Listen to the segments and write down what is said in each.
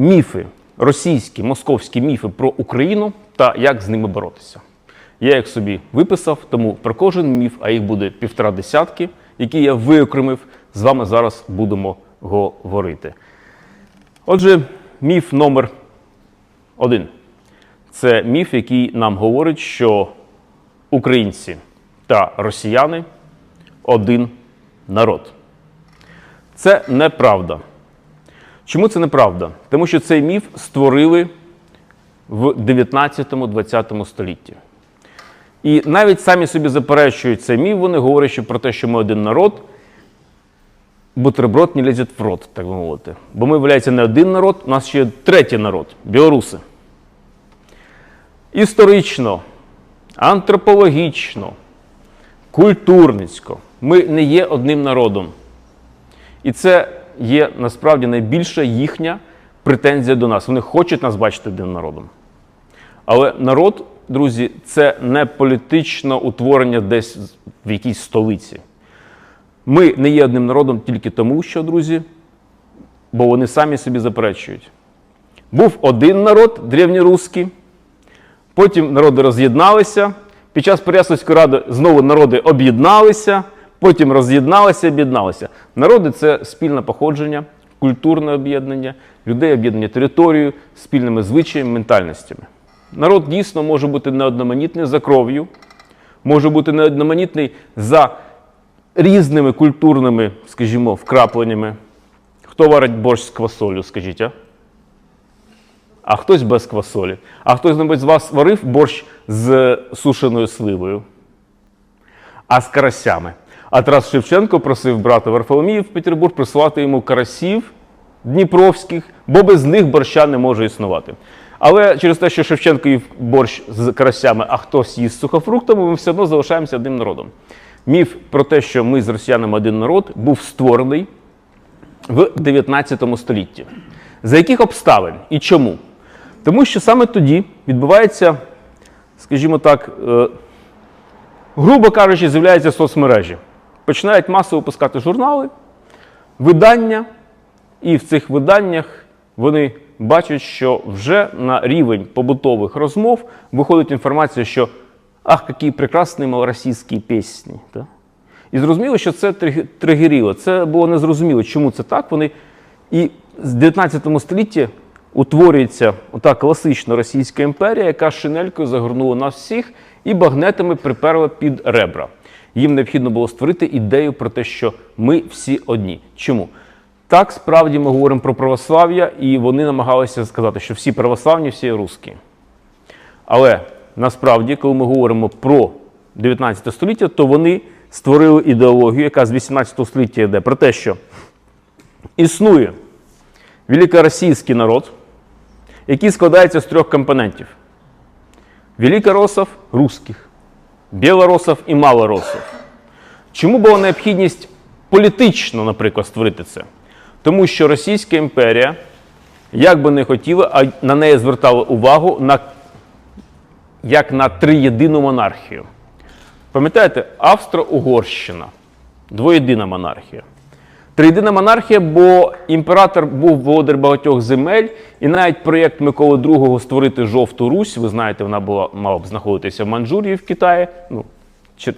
міфи, російські, московські міфи про Україну та як з ними боротися. Я їх собі виписав, тому про кожен міф, а їх буде півтора десятки, які я виокремив, з вами зараз будемо говорити. Отже, міф номер один. Це міф, який нам говорить, що українці та росіяни один народ. Це неправда. Чому це неправда? Тому що цей міф створили в 19-20 столітті. І навіть самі собі заперечують цей міф, вони говорять що про те, що ми один народ, бутерброд не лізет в рот, так би мовити. Бо ми, виявляється, не один народ, у нас ще є третій народ білоруси. Історично, антропологічно, культурницько ми не є одним народом. І це є насправді найбільша їхня претензія до нас. Вони хочуть нас бачити одним народом. Але народ, друзі, це не політичне утворення десь в якійсь столиці. Ми не є одним народом тільки тому, що, друзі, бо вони самі собі заперечують. Був один народ, древньоруський, потім народи роз'єдналися. Під час Переяславської ради знову народи об'єдналися, потім роз'єдналися, об'єдналися. Народи це спільне походження, культурне об'єднання, людей об'єднання територією, спільними звичаями, ментальностями. Народ дійсно може бути неодноманітний за кров'ю, може бути неодноманітний за різними культурними, скажімо, вкрапленнями. Хто варить борщ з квасолю, скажіть, а? А хтось без квасолі. А хтось небудь з вас варив борщ з сушеною сливою, а з карасями. А Тарас Шевченко просив брата Варфоломія в Петербург присилати йому карасів дніпровських, бо без них борща не може існувати. Але через те, що Шевченко їв борщ з карасями, а хтось їсть сухофруктами, ми все одно залишаємося одним народом. Міф про те, що ми з росіянами один народ, був створений в 19 столітті. За яких обставин і чому? Тому що саме тоді відбувається, скажімо так, е, грубо кажучи, з'являються соцмережі. Починають масово пускати журнали, видання, і в цих виданнях вони бачать, що вже на рівень побутових розмов виходить інформація, що ах, які прекрасні малоросійські пісні. Да? І зрозуміло, що це тригеріло. Це було незрозуміло, чому це так. Вони і з 19 столітті утворюється ота класична Російська імперія, яка шинелькою загорнула нас всіх і багнетами приперла під ребра. Їм необхідно було створити ідею про те, що ми всі одні. Чому? Так, справді ми говоримо про православ'я, і вони намагалися сказати, що всі православні, всі русські. Але насправді, коли ми говоримо про 19 століття, то вони створили ідеологію, яка з 18 століття йде про те, що існує великоросійський народ, який складається з трьох компонентів: великоросов – русських, білоросов і малоросов. Чому була необхідність політично, наприклад, створити це? Тому що Російська імперія, як би не хотіла, а на неї звертали увагу на, як на триєдину монархію. Пам'ятаєте, Австро-Угорщина двоєдина монархія. Триєдина монархія, бо імператор був володар багатьох земель, і навіть проєкт Миколи II створити жовту Русь, ви знаєте, вона була мала б знаходитися в Манчжурії в Китаї. Ну,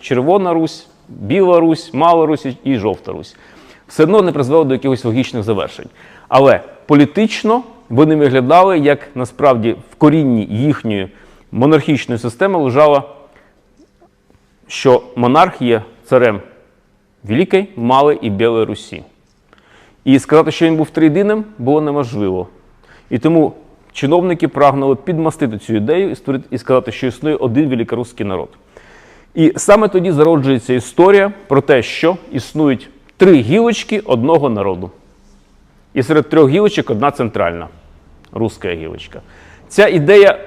Червона Русь, Біла Русь, Мала Русь і Жовта Русь. Все одно не призвело до якихось логічних завершень. Але політично вони виглядали, як насправді в корінні їхньої монархічної системи лежало, що монарх є царем Великої, Малої і Білої Русі. І сказати, що він був триєдиним, було неможливо. І тому чиновники прагнули підмастити цю ідею і створити і сказати, що існує один великорусський народ. І саме тоді зароджується історія про те, що існують три гілочки одного народу. І серед трьох гілочок одна центральна руська гілочка. Ця ідея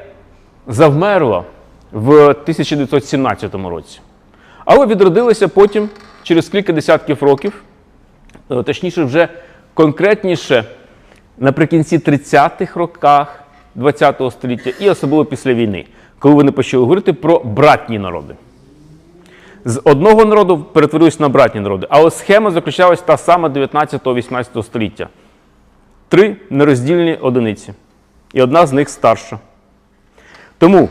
завмерла в 1917 році. Але відродилася потім через кілька десятків років, точніше, вже конкретніше наприкінці 30-х роках ХХ століття і особливо після війни, коли вони почали говорити про братні народи. З одного народу перетворилися на братні народи, але схема заключалась та сама 19-18 століття. три нероздільні одиниці. І одна з них старша. Тому,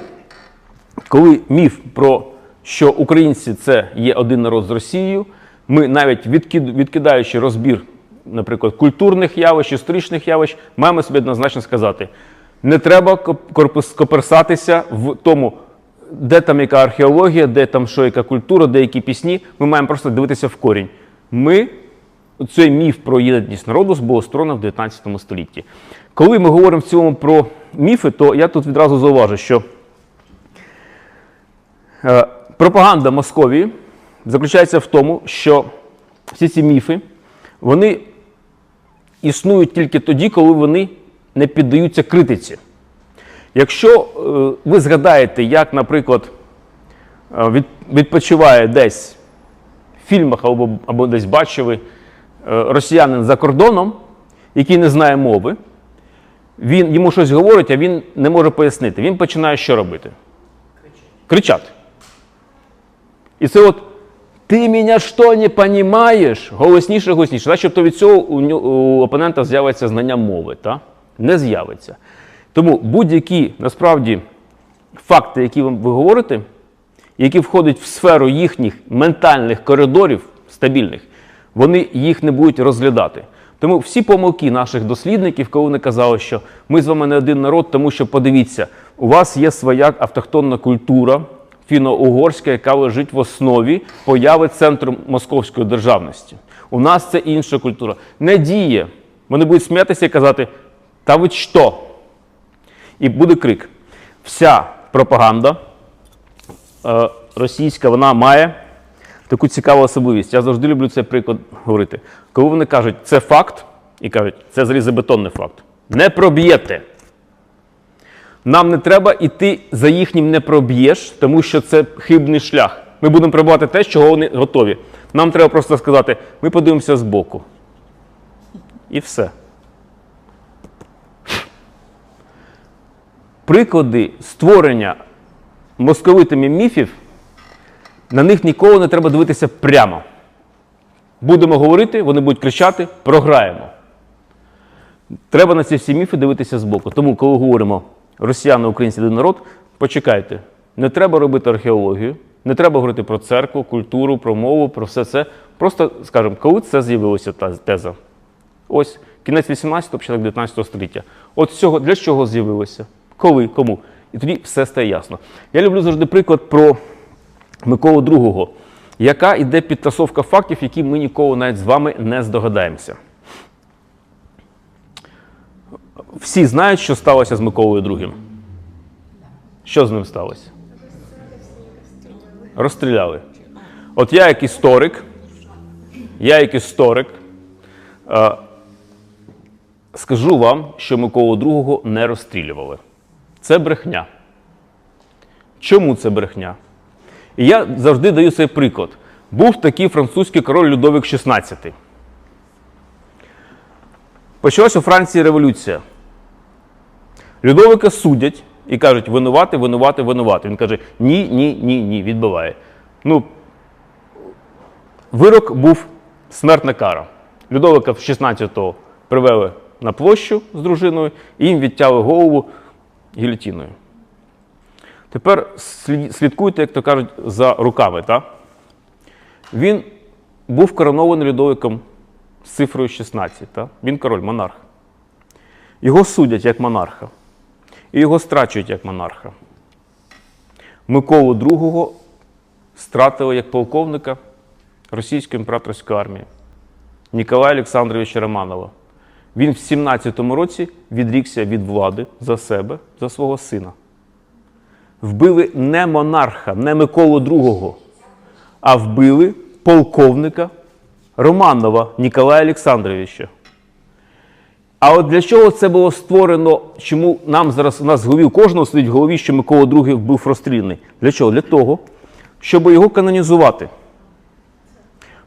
коли міф про що українці це є один народ з Росією, ми навіть відкид- відкидаючи розбір, наприклад, культурних явищ, історичних явищ, маємо собі однозначно сказати: не треба коп- коперсатися в тому, де там яка археологія, де там що яка культура, де які пісні. Ми маємо просто дивитися в корінь. Ми цей міф про єдність народу було створено в 19 столітті. Коли ми говоримо в цілому про міфи, то я тут відразу зауважу, що е, пропаганда Московії заключається в тому, що всі ці міфи вони існують тільки тоді, коли вони не піддаються критиці. Якщо е, ви згадаєте, як, наприклад, е, від, відпочиває десь в фільмах або, або десь бачили е, росіянин за кордоном, який не знає мови, він йому щось говорить, а він не може пояснити. Він починає що робити? Кричати. І це от ти мене що не понімаєш? Голосніше, голосніше. Начебто від цього у опонента з'явиться знання мови. Та? Не з'явиться. Тому будь-які насправді факти, які ви говорите, які входять в сферу їхніх ментальних коридорів стабільних, вони їх не будуть розглядати. Тому всі помилки наших дослідників, коли вони казали, що ми з вами не один народ, тому що подивіться, у вас є своя автохтонна культура фіно-угорська, яка лежить в основі появи центру московської державності. У нас це інша культура. Не діє. Вони будуть сміятися і казати: та ви що? І буде крик. Вся пропаганда е, російська, вона має таку цікаву особливість. Я завжди люблю цей приклад говорити. Коли вони кажуть, це факт, і кажуть, це залізобетонний факт. Не проб'єте. Нам не треба йти за їхнім не проб'єш, тому що це хибний шлях. Ми будемо пробувати те, чого вони готові. Нам треба просто сказати, ми подивимося збоку. І все. Приклади створення московитами міфів, на них ніколи не треба дивитися прямо. Будемо говорити, вони будуть кричати, програємо. Треба на ці всі міфи дивитися збоку. Тому, коли говоримо росіяни, українці, один народ, почекайте, не треба робити археологію, не треба говорити про церкву, культуру, про мову, про все це. Просто скажемо, коли це з'явилося та теза? Ось кінець 18-го, початок 19 століття. От цього для чого з'явилося? Коли, кому? І тоді все стає ясно. Я люблю завжди приклад про Миколу II, яка йде підтасовка фактів, які ми ніколи навіть з вами не здогадаємося. Всі знають, що сталося з Миколою II. Що з ним сталося? Розстріляли. От я, як історик, я, як історик, е, скажу вам, що Миколу II не розстрілювали. Це брехня. Чому це брехня? І я завжди даю цей приклад. Був такий французький король Людовик XVI. Почалась у Франції революція. Людовика судять і кажуть, винувати, винувати, винувати. Він каже: ні, ні, ні, ні, відбиває. Ну, вирок був смертна кара. Людовика в 16-го привели на площу з дружиною і їм відтяли голову гільотіною. Тепер слідкуйте, як то кажуть, за руками. Та? Він був коронований Людовиком з цифрою 16. Та? Він король, монарх. Його судять як монарха. І його страчують як монарха. Миколу II стратили як полковника російської імператорської армії Ніколая Олександровича Романова. Він в 17-му році відрікся від влади за себе, за свого сина. Вбили не монарха, не Миколу II, а вбили полковника Романова Ніколая Олександровича. А от для чого це було створено? Чому нам зараз у нас в голові кожного сидить в голові, що Микола II був розстріляний? Для чого? Для того, щоб його канонізувати.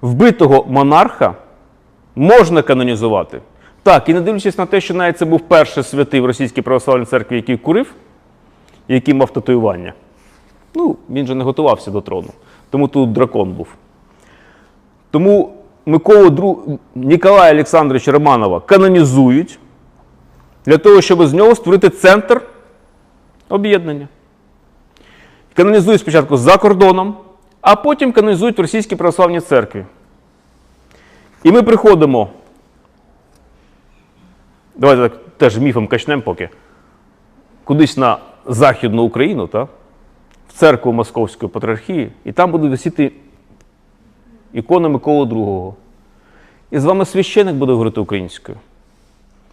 Вбитого монарха можна канонізувати. Так, і не дивлячись на те, що навіть це був перший святий в Російській православній церкві, який курив, який мав татуювання. Ну, він же не готувався до трону. Тому тут дракон був. Тому Миколу Дру... Ніколая Олександровича Романова канонізують, для того, щоб з нього створити центр об'єднання. Канонізують спочатку за кордоном, а потім канонізують в Російській православній церкві. І ми приходимо. Давайте так теж міфом качнемо поки. Кудись на Західну Україну, та, в церкву Московської патріархії, і там буде висіти ікона Миколи II. І з вами священик буде говорити українською.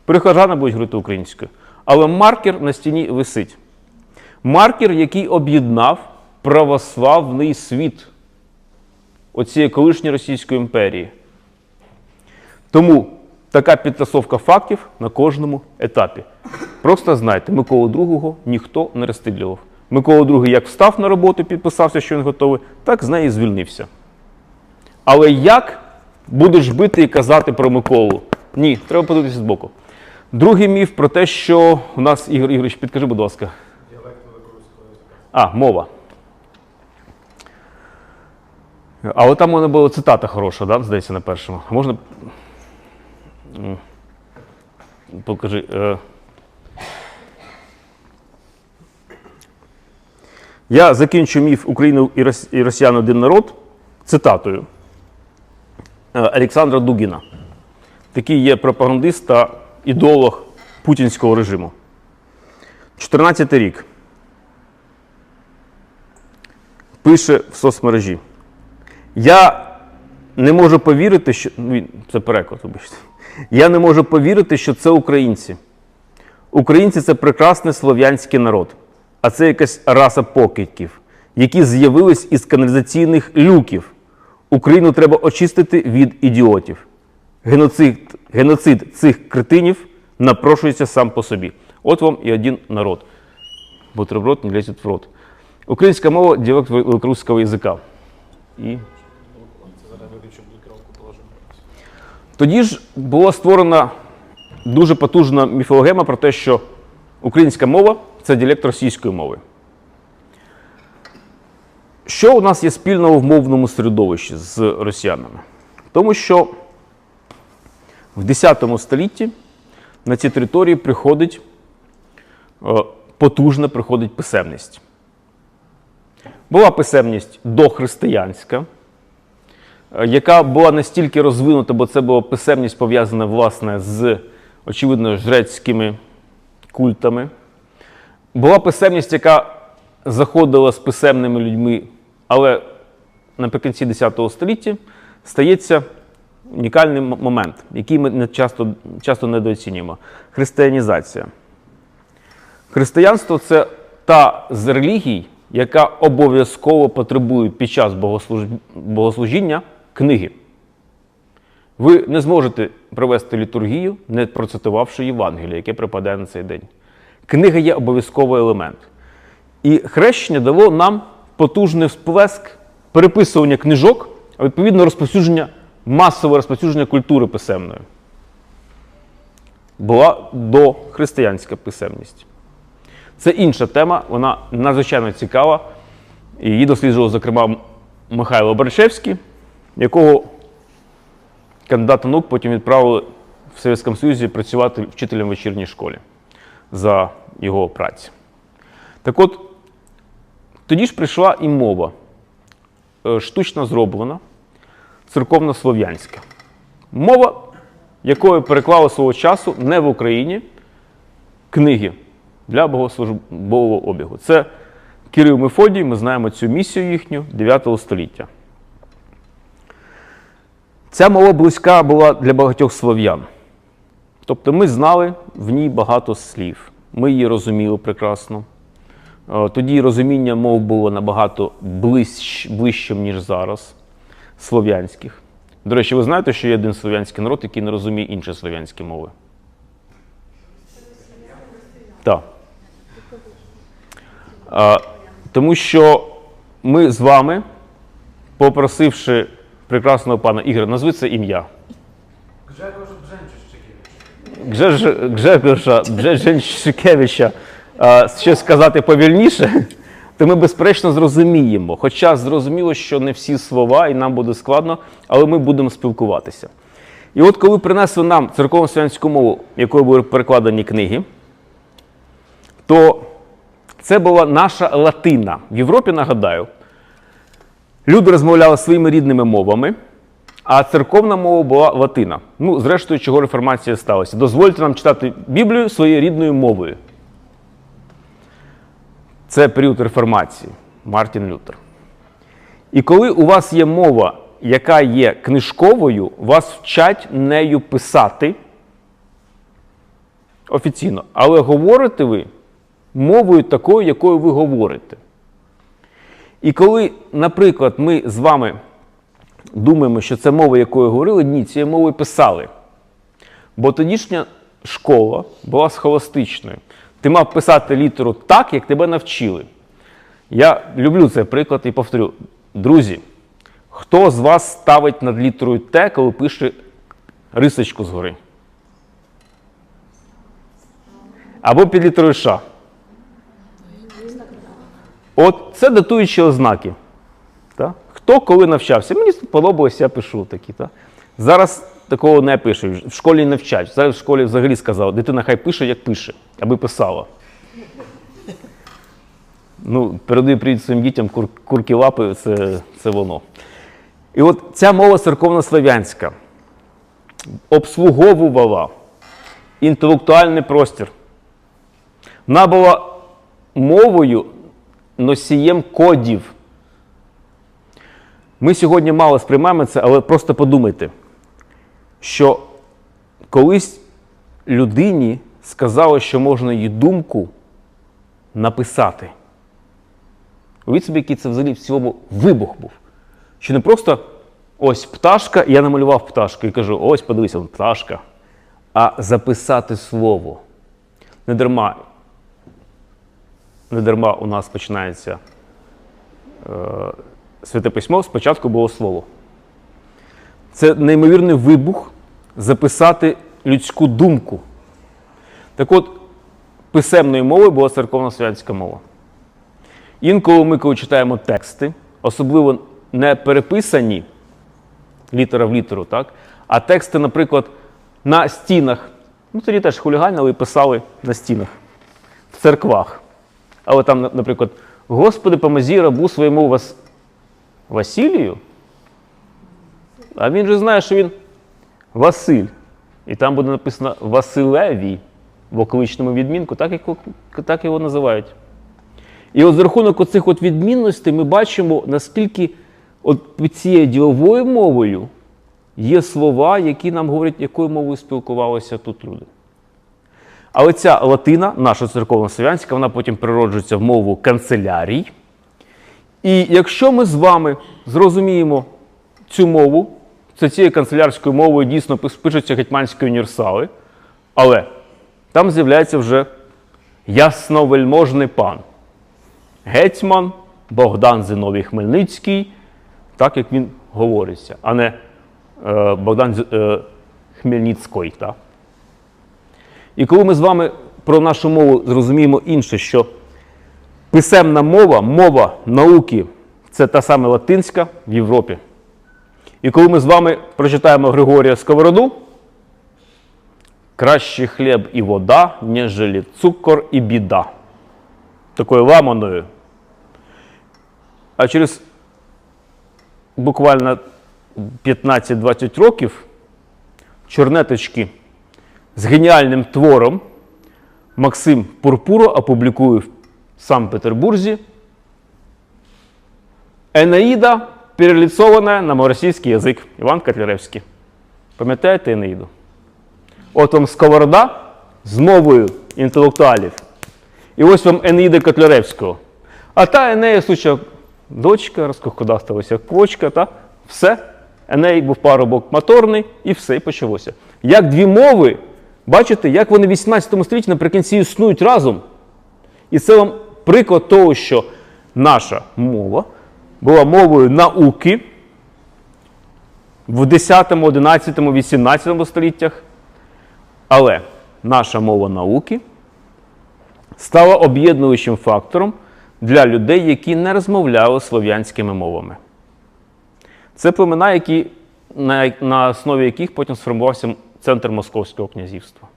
Прихожани будуть говорити українською. Але маркер на стіні висить. Маркер, який об'єднав православний світ оцієї колишньої Російської імперії. Тому така підтасовка фактів на кожному етапі. Просто знайте, Миколу II ніхто не розстрілював. Микола II як встав на роботу, підписався, що він готовий, так з неї звільнився. Але як будеш бити і казати про Миколу? Ні, треба подивитися збоку. Другий міф про те, що у нас, Ігор Ігорович, підкажи, будь ласка. А, мова. Але там у мене була цитата хороша, да? здається, на першому. Можна. Покажи. Е... Я закінчу міф Україна і Росіян один народ цитатою Олександра Дугіна. Такий є пропагандист та ідеолог путінського режиму. 14 рік. Пише в соцмережі. Я не можу повірити, що. ну, Це переклад, вибачте. Я не можу повірити, що це українці. Українці це прекрасний слов'янський народ, а це якась раса покидьків, які з'явились із каналізаційних люків. Україну треба очистити від ідіотів. Геноцид, геноцид цих кретинів напрошується сам по собі. От вам і один народ. Бутерброд не лезет в рот. Українська мова діалект великорусского язика. І тоді ж була створена дуже потужна міфологема про те, що українська мова це діалект російської мови. Що у нас є спільного в мовному середовищі з росіянами? Тому що в X столітті на ці території приходить е, потужна приходить писемність. Була писемність дохристиянська, е, яка була настільки розвинута, бо це була писемність пов'язана власне з, очевидно, жрецькими культами. Була писемність, яка заходила з писемними людьми, але наприкінці X століття стається унікальний момент, який ми часто, часто недооцінюємо християнізація. Християнство це та з релігій, яка обов'язково потребує під час богослуж- богослужіння книги. Ви не зможете провести літургію, не процитувавши Євангелія, яке припадає на цей день. Книга є обов'язковий елемент. І хрещення дало нам потужний всплеск переписування книжок, а відповідно розповсюдження, масове розповсюдження культури писемної. Була дохристиянська писемність. Це інша тема, вона надзвичайно цікава. Її досліджував, зокрема, Михайло Баришевський, якого кандидата наук потім відправили в Совєтському Союзі працювати вчителем в вечірній школі за його праці. Так от, тоді ж прийшла і мова, е, штучно зроблена, церковно-слов'янська. Мова, якою переклали свого часу не в Україні книги для богослужбового обігу. Це Кирил Мефодій, ми знаємо цю місію їхню 9 століття. Ця мова близька була для багатьох слов'ян. Тобто ми знали в ній багато слів, ми її розуміли прекрасно. Е, Тоді розуміння мов було набагато ближч, ближчим, ніж зараз, слов'янських. До речі, ви знаєте, що є один слов'янський народ, який не розуміє інші слов'янські мови? Так. А, тому що ми з вами, попросивши прекрасного пана Ігоря, назви це ім'я. Гжеж- Гжегоша Бжеженщикевича ще сказати повільніше, то ми безперечно зрозуміємо. Хоча зрозуміло, що не всі слова, і нам буде складно, але ми будемо спілкуватися. І от коли принесли нам церковно-слов'янську мову, якою були перекладені книги, то це була наша латина. В Європі, нагадаю, люди розмовляли своїми рідними мовами, а церковна мова була латина. Ну, зрештою, чого реформація сталася. Дозвольте нам читати Біблію своєю рідною мовою. Це період реформації Мартін Лютер. І коли у вас є мова, яка є книжковою, вас вчать нею писати офіційно, але говорите ви мовою такою, якою ви говорите. І коли, наприклад, ми з вами думаємо, що це мова, якою говорили, ні, цією мовою писали. Бо тодішня школа була схоластичною. Ти мав писати літеру так, як тебе навчили. Я люблю цей приклад і повторю. Друзі, хто з вас ставить над літерою Т, коли пише рисочку згори? Або під літерою Ш. От це датуючі ознаки. Так? Хто коли навчався? Мені сподобалось, я пишу такі. Так? Зараз такого не пишуть. В школі не вчать. Зараз в школі взагалі сказали, дитина хай пише, як пише, аби писала. Ну, передаю привіт своїм дітям, кур, курки лапи це, це воно. І от ця мова церковнослов'янська обслуговувала інтелектуальний простір. Вона була мовою носієм кодів. Ми сьогодні мало сприймаємо це, але просто подумайте, що колись людині сказали, що можна її думку написати. Уявіть собі, який це взагалі в цілому вибух був. Що не просто ось пташка, я намалював пташку і кажу, ось подивися, вон пташка. А записати слово. Не дарма, не дарма у нас починається е, святе письмо, спочатку було слово. Це неймовірний вибух записати людську думку. Так от, писемною мовою була церковно-святська мова. Інколи ми, коли читаємо тексти, особливо не переписані літера в літеру, так? а тексти, наприклад, на стінах. Ну, тоді теж хуліганили і писали на стінах, в церквах. Але там, наприклад, Господи, помазі рабу своєму Вас... Василію. А він же знає, що він Василь. І там буде написано Василеві в окличному відмінку, так, як, так його називають. І от за рахунок оцих от відмінностей ми бачимо, наскільки от цією діловою мовою є слова, які нам говорять, якою мовою спілкувалися тут люди. Але ця латина, наша церковно-слов'янська, вона потім природжується в мову канцелярій. І якщо ми з вами зрозуміємо цю мову, це цією канцелярською мовою дійсно пишуться гетьманські універсали, але там з'являється вже ясновельможний пан. Гетьман Богдан Зиновій Хмельницький, так як він говориться, а не е, Богдан е, Хмельницький. Так? І коли ми з вами про нашу мову зрозуміємо інше, що писемна мова, мова науки це та саме латинська в Європі. І коли ми з вами прочитаємо Григорія Сковороду, краще хліб і вода, ніж цукор і біда. Такою ламаною. А через буквально 15-20 років чорнеточки з геніальним твором Максим Пурпуро опублікує в Санкт-Петербурзі Енеїда, переліцована на малоросійський язик Іван Котляревський. Пам'ятаєте Енеїду? От вам сковорода з мовою інтелектуалів. І ось вам Енеїда Котляревського. А та Енея, суча дочка, розкохудасталася квочка, та все. Еней був парубок моторний, і все, і почалося. Як дві мови, бачите, як вони в 18 столітті наприкінці існують разом. І це вам приклад того, що наша мова була мовою науки в 10, 11, 18 століттях. Але наша мова науки стала об'єднуючим фактором для людей, які не розмовляли слов'янськими мовами. Це племена, які на, на основі яких потім сформувався центр Московського князівства.